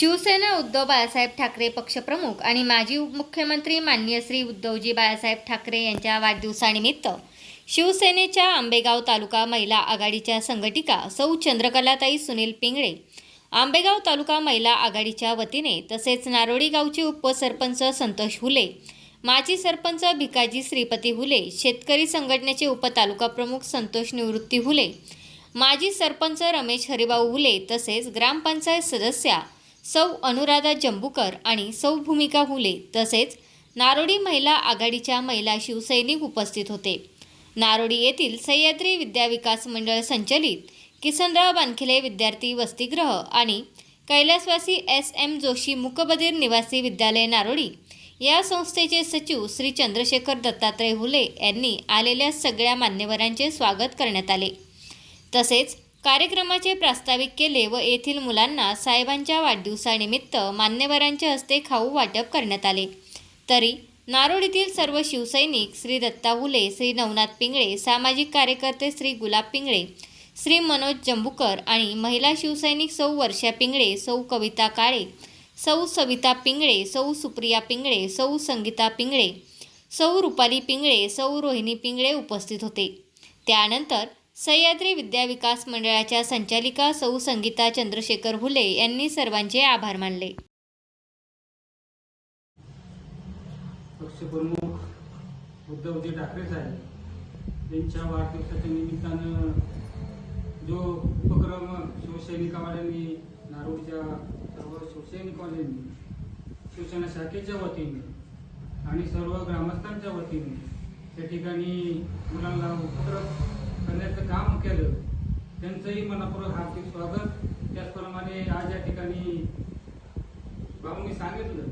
शिवसेना उद्धव बाळासाहेब ठाकरे पक्षप्रमुख आणि माजी मुख्यमंत्री माननीय श्री उद्धवजी बाळासाहेब ठाकरे यांच्या वाढदिवसानिमित्त शिवसेनेच्या आंबेगाव तालुका महिला आघाडीच्या संघटिका सौ चंद्रकलाताई सुनील पिंगळे आंबेगाव तालुका महिला आघाडीच्या वतीने तसेच नारोडी गावचे उपसरपंच संतोष हुले माजी सरपंच भिकाजी श्रीपती हुले शेतकरी संघटनेचे उपतालुका प्रमुख संतोष निवृत्ती हुले माजी सरपंच रमेश हरिभाऊ हुले तसेच ग्रामपंचायत सदस्या सौ अनुराधा जंबुकर आणि सौ भूमिका हुले तसेच नारोडी महिला आघाडीच्या महिला शिवसैनिक उपस्थित होते. नारोडी येथील सह्याद्री विद्याविकास मंडळ संचलित किसनराव बानखिले विद्यार्थी वसतिगृह आणि कैलासवासी एस एम जोशी मुकबधीर निवासी विद्यालय नारोडी या संस्थेचे सचिव श्री चंद्रशेखर दत्तात्रय हुले यांनी आलेल्या सगळ्या मान्यवरांचे स्वागत करण्यात आले. तसेच कार्यक्रमाचे प्रास्ताविक केले व येथील मुलांना साहेबांच्या वाढदिवसानिमित्त मान्यवरांच्या हस्ते खाऊ वाटप करण्यात आले. तरी नारोडीतील सर्व शिवसैनिक श्री दत्ता हुले श्री नवनाथ पिंगळे सामाजिक कार्यकर्ते श्री गुलाब पिंगळे श्री मनोज जंबुकर आणि महिला शिवसैनिक सौ वर्षा पिंगळे सौ कविता काळे सौ सविता पिंगळे सौ सुप्रिया पिंगळे सौ संगीता पिंगळे सौ रुपाली पिंगळे सौ रोहिणी पिंगळे उपस्थित होते. त्यानंतर सह्याद्री विद्याविकास मंडळाच्या संचालिका सौ संगीता चंद्रशेखर हुले यांनी सर्वांचे आभार मानले. पक्षप्रमुख उद्धवजी ठाकरे साहेब यांच्या वाढदिवसाच्या निमित्तानं जो उपक्रम शिवसैनिकवाल्यांनी नारोडच्या सर्व शिवसैनिकवाल्यांनी शिवसेना शाखेच्या वतीने आणि सर्व ग्रामस्थांच्या वतीने त्या ठिकाणी मुलांना उपक्रम करण्याचं काम केलं. त्यांचंही मनापूर्वक हार्दिक स्वागत. त्याचप्रमाणे आज या ठिकाणी बाबूंनी सांगितलं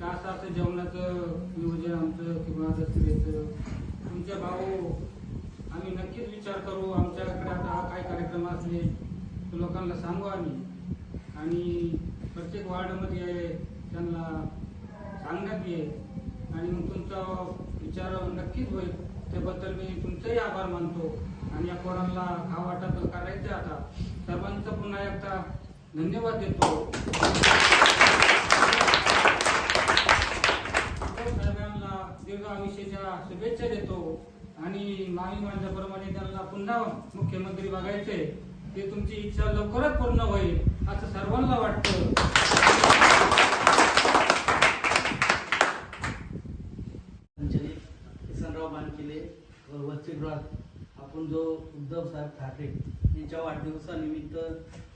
का असं असं जेवणाचं नियोजन आमचं किंवा दसऱ्याचं तुमच्या भाऊ आम्ही नक्कीच विचार करू. आमच्याकडे आता हा काय कार्यक्रम असले तो लोकांना सांगू आम्ही. आणि प्रत्येक वार्डमध्ये त्यांना सांगण्यात येईल. आणि मग तुमचा विचार नक्कीच होईल. त्याबद्दल मी तुमचंही आभार मानतो आणि या पोरांना हा वाटप करायचे आता. सर्वांचं पुन्हा एकदा धन्यवाद देतो. सर्वांना दीर्घ आयुष्याच्या शुभेच्छा देतो आणि मामी माझ्याप्रमाणे त्यांना पुन्हा मुख्यमंत्री बघायचे. ते तुमची इच्छा लवकरच पूर्ण होईल असं सर्वांना वाटतं संचलित किसनराव बानकिले व वसतिगृहात आपण जो उद्धव साहेब ठाकरे यांच्या वाढदिवसानिमित्त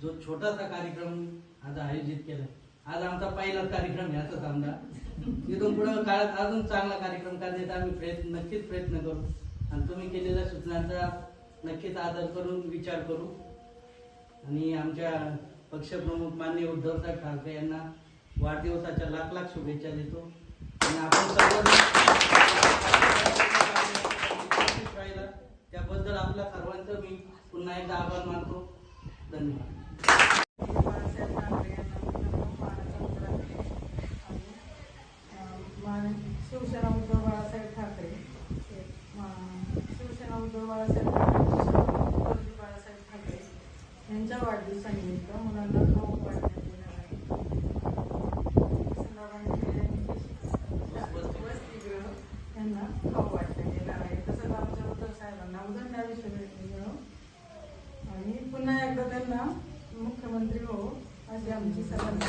जो छोटासा कार्यक्रम आज आयोजित केला. आज आमचा पहिलाच कार्यक्रम आहे समजा इथून पुढे काळात अजून चांगला कार्यक्रम करण्याचा आम्ही प्रयत्न नक्कीच प्रयत्न करू. आणि तुम्ही केलेल्या सूचनांचा नक्कीच आदर करून विचार करू. आणि आमच्या पक्षप्रमुख माननीय उद्धव साहेब ठाकरे यांना वाढदिवसाच्या लाख लाख शुभेच्छा देतो. आणि आपण सर्व त्याबद्दल आपल्या सर्वांचं मी पुन्हा एकदा आभार मानतो. धन्यवाद. ठाकरे मान- शिवसेना उद्धव बाळासाहेब ठाकरे. शिवसेना उद्धव बाळासाहेब ठाकरे उद्धवजी बाळासाहेब ठाकरे यांच्या वाढदिवसानिमित्त मुलांना खाऊ वाटण्यात येणार आहे संध्याकाळी वसतिगृह यांना खाऊ वाटण्यात येणार आहे तसंच आमच्या उद्धव साहेबांना उदंडाविषयी मिळव आणि पुन्हा एकदा त्यांना मुख्यमंत्री हो अशी आमची सर्वांची